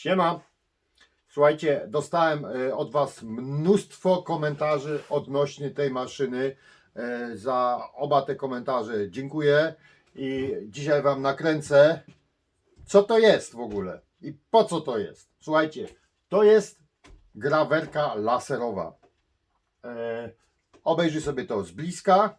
Siema. Słuchajcie, dostałem e, od Was mnóstwo komentarzy odnośnie tej maszyny. E, Za oba te komentarze dziękuję i dzisiaj Wam nakręcę, co to jest w ogóle i po co to jest. Słuchajcie, to jest grawerka laserowa. E, Obejrzyj sobie to z bliska.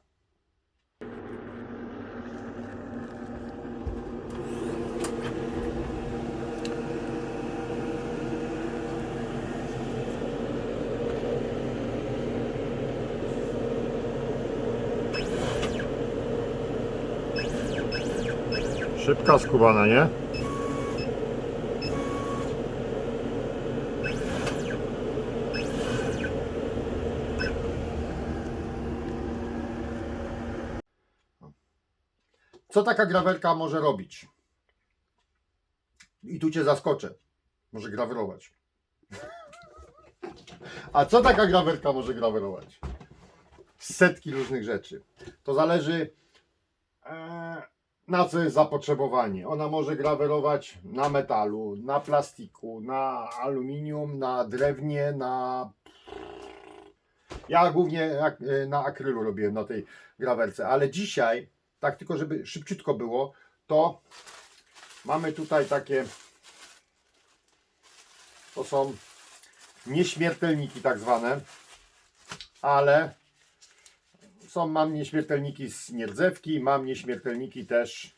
Szybka skubana, nie? Co taka grawerka może robić? I tu Cię zaskoczę. Może grawerować. A co taka grawerka może grawerować? Setki różnych rzeczy. To zależy e, na co jest zapotrzebowanie. Ona może grawerować na metalu, na plastiku, na aluminium, na drewnie, na. Ja głównie na akrylu robiłem na tej grawerce, ale dzisiaj, tak tylko żeby szybciutko było, to mamy tutaj takie. To są nieśmiertelniki tak zwane, ale są, mam nieśmiertelniki z nierdzewki, mam nieśmiertelniki też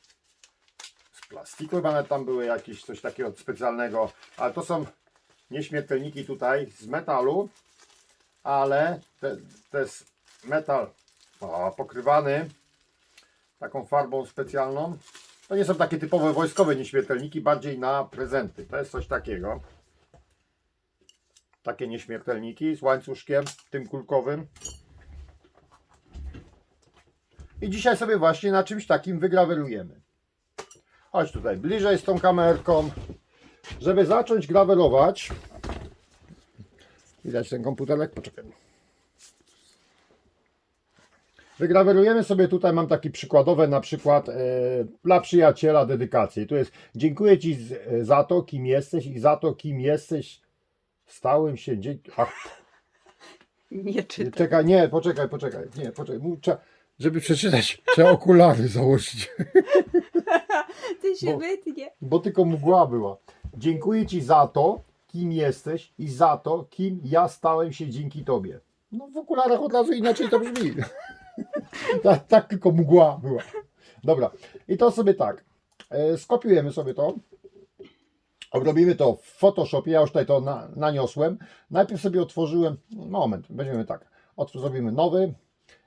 z plastiku, chyba tam były jakieś coś takiego specjalnego, ale to są nieśmiertelniki tutaj z metalu, ale to jest metal o, pokrywany taką farbą specjalną. To nie są takie typowe wojskowe nieśmiertelniki, bardziej na prezenty. To jest coś takiego. Takie nieśmiertelniki z łańcuszkiem, tym kulkowym. I dzisiaj sobie właśnie na czymś takim wygrawerujemy. Chodź tutaj bliżej z tą kamerką. Żeby zacząć grawerować. Widać ten komputerek? Poczekaj. Wygrawerujemy sobie tutaj, mam taki przykładowy na przykład e, dla przyjaciela dedykację. Tu jest dziękuję Ci z, e, za to, kim jesteś i za to, kim jesteś. Stałem się dzięki... Nie czytam. Czekaj, nie, poczekaj, poczekaj, nie, poczekaj. Żeby przeczytać, trzeba okulary założyć, Ty się Bo- wytnie. bo tylko mgła była. Dziękuję Ci za to, kim jesteś i za to, kim ja stałem się dzięki Tobie. No w okularach od razu inaczej to brzmi. tak, tak tylko mgła była. Dobra, i to sobie tak, e, skopiujemy sobie to, Obrobimy to w Photoshopie, ja już tutaj to na, naniosłem. Najpierw sobie otworzyłem, moment, będziemy tak, Otw- zrobimy nowy.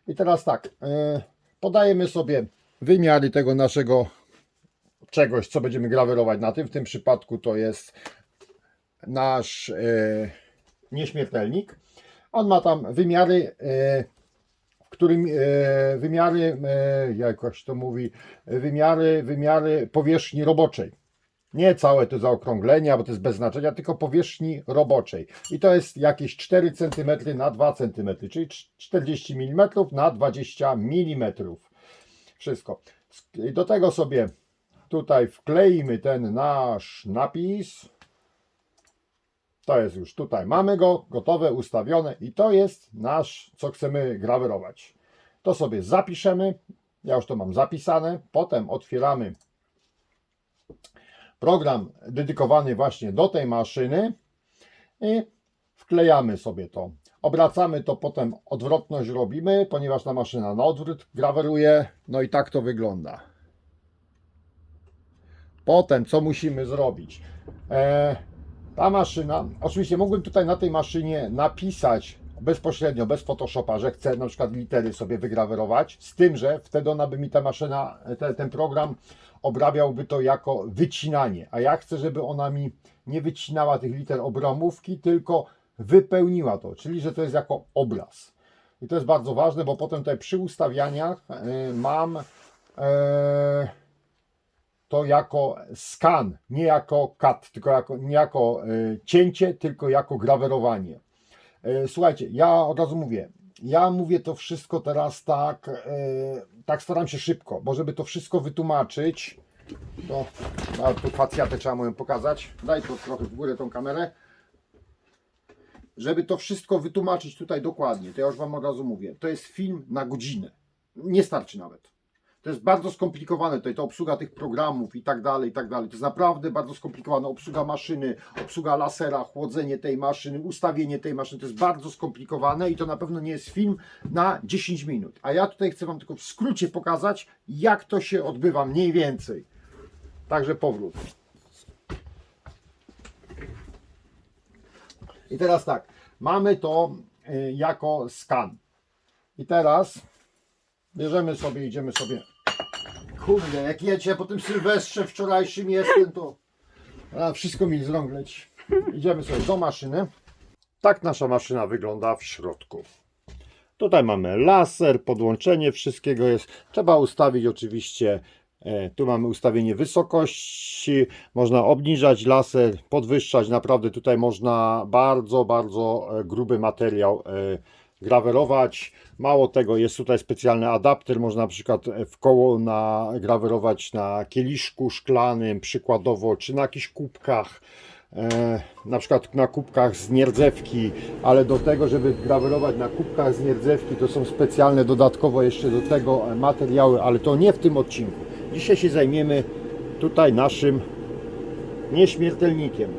I teraz tak, e, podajemy sobie wymiary tego naszego czegoś, co będziemy grawerować na tym. W tym przypadku to jest nasz e, nieśmiertelnik. On ma tam wymiary, e, w którym wymiary, jakoś to mówi, wymiary, wymiary powierzchni roboczej. Nie całe to zaokrąglenia, bo to jest bez znaczenia, tylko powierzchni roboczej. I to jest jakieś 4 cm na 2 cm, czyli 40 mm na 20 mm. Wszystko. Do tego sobie tutaj wkleimy ten nasz napis. To jest już tutaj. Mamy go gotowe, ustawione i to jest nasz, co chcemy grawerować. To sobie zapiszemy. Ja już to mam zapisane. Potem otwieramy program dedykowany właśnie do tej maszyny i wklejamy sobie to. Obracamy to potem, odwrotność robimy, ponieważ ta maszyna na odwrót graweruje. No i tak to wygląda. Potem co musimy zrobić? E, ta maszyna, oczywiście mógłbym tutaj na tej maszynie napisać bezpośrednio, bez Photoshopa, że chcę na przykład litery sobie wygrawerować, z tym, że wtedy ona by mi ta maszyna, te, ten program obrabiałby to jako wycinanie, a ja chcę, żeby ona mi nie wycinała tych liter obromówki, tylko wypełniła to, czyli że to jest jako obraz. I to jest bardzo ważne, bo potem tutaj przy ustawianiach e, mam e, to jako skan, nie jako cut, tylko jako, nie jako e, cięcie, tylko jako grawerowanie. Słuchajcie, ja od razu mówię, ja mówię to wszystko teraz tak, e, tak staram się szybko, bo żeby to wszystko wytłumaczyć, To, a tu facjatę trzeba mu ją pokazać. Daj to trochę w górę tą kamerę. Żeby to wszystko wytłumaczyć tutaj dokładnie, to ja już Wam od razu mówię. To jest film na godzinę. Nie starczy nawet. To jest bardzo skomplikowane, tutaj to obsługa tych programów i tak dalej, i tak dalej. To jest naprawdę bardzo skomplikowane. Obsługa maszyny, obsługa lasera, chłodzenie tej maszyny, ustawienie tej maszyny. To jest bardzo skomplikowane i to na pewno nie jest film na 10 minut. A ja tutaj chcę Wam tylko w skrócie pokazać, jak to się odbywa mniej więcej. Także powrót. I teraz tak, mamy to y, jako skan. I teraz bierzemy sobie, idziemy sobie. Kurde, jak jecie po tym Sylwestrze wczorajszym jestem, to a, wszystko mi z rąk leci. Idziemy sobie do maszyny. Tak nasza maszyna wygląda w środku. Tutaj mamy laser, podłączenie wszystkiego jest. Trzeba ustawić oczywiście. e, Tu mamy ustawienie wysokości. Można obniżać laser, podwyższać. Naprawdę tutaj można bardzo, bardzo e, gruby materiał e, grawerować. Mało tego, jest tutaj specjalny adapter. Można na przykład w koło nagrawerować na kieliszku szklanym, przykładowo, czy na jakichś kubkach. E, na przykład na kubkach z nierdzewki, ale do tego, żeby grawerować na kubkach z nierdzewki, to są specjalne dodatkowo jeszcze do tego materiały, ale to nie w tym odcinku. Dzisiaj się zajmiemy tutaj naszym nieśmiertelnikiem.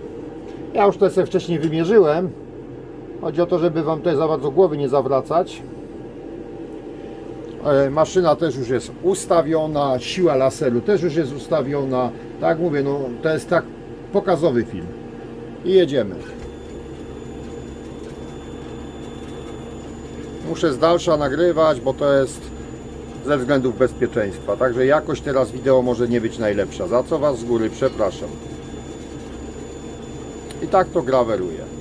Ja już to sobie wcześniej wymierzyłem. Chodzi o to, żeby Wam tutaj za bardzo głowy nie zawracać. E, Maszyna też już jest ustawiona, siła laseru też już jest ustawiona. Tak mówię, no to jest tak pokazowy film. I jedziemy. Muszę z dalsza nagrywać, bo to jest ze względów bezpieczeństwa. Także jakość teraz wideo może nie być najlepsza. Za co Was z góry przepraszam. I tak to graweruje.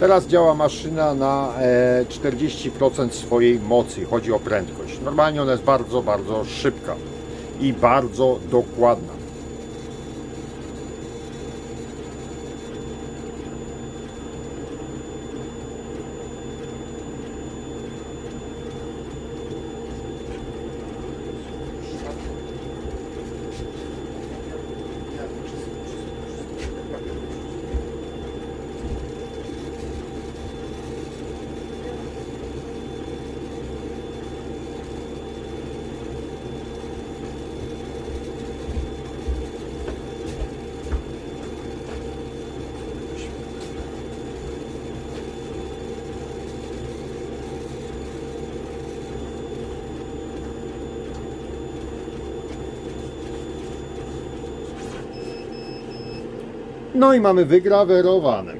Teraz działa maszyna na e, 40% swojej mocy. Chodzi o prędkość. Normalnie ona jest bardzo, bardzo szybka i bardzo dokładna. No i mamy wygrawerowane.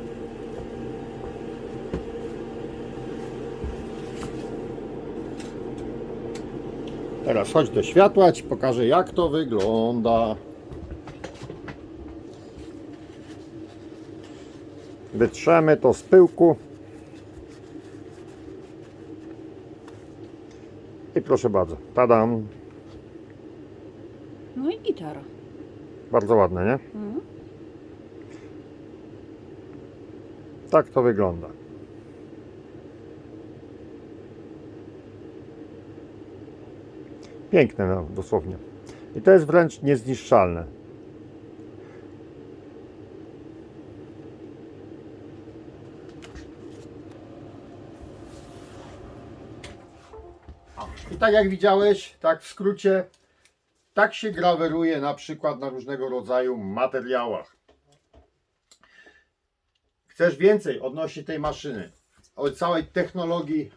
Teraz chodź do światła, Ci pokażę jak to wygląda. Wytrzemy to z pyłku. I proszę bardzo, tadam. No i gitara. Bardzo ładne, nie? Mhm. Tak to wygląda. Piękne, no, dosłownie. I to jest wręcz niezniszczalne. I tak jak widziałeś, tak w skrócie, tak się graweruje na przykład na różnego rodzaju materiałach. Chcesz więcej odnośnie tej maszyny, o całej technologii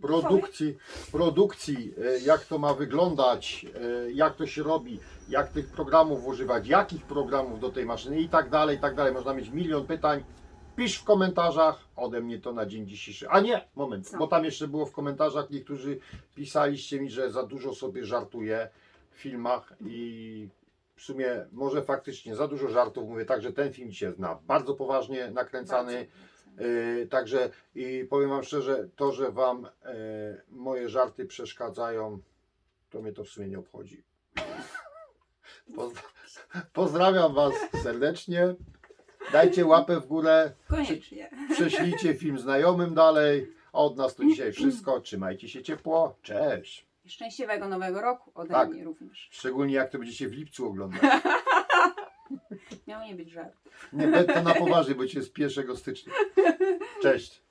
produkcji, produkcji, e, jak to ma wyglądać, e, jak to się robi, jak tych programów używać, jakich programów do tej maszyny i tak dalej, i tak dalej. Można mieć milion pytań. Pisz w komentarzach, ode mnie to na dzień dzisiejszy. A nie, moment, bo tam jeszcze było w komentarzach, niektórzy pisaliście mi, że za dużo sobie żartuję w filmach i w sumie może faktycznie za dużo żartów mówię, także ten film dzisiaj jest na bardzo poważnie nakręcany. Yy, także i powiem Wam szczerze, to, że Wam yy, moje żarty przeszkadzają, to mnie to w sumie nie obchodzi. Poz- Pozdrawiam Was serdecznie. Dajcie łapę w górę, Koniecznie. prześlijcie film znajomym dalej. Od nas to dzisiaj wszystko. Trzymajcie się ciepło. Cześć. Szczęśliwego nowego roku ode Tak. mnie również. Szczególnie jak to będziecie w lipcu oglądać. Miał nie być żart. Nie będę to na poważnie, bo cię jest 1 stycznia. Cześć.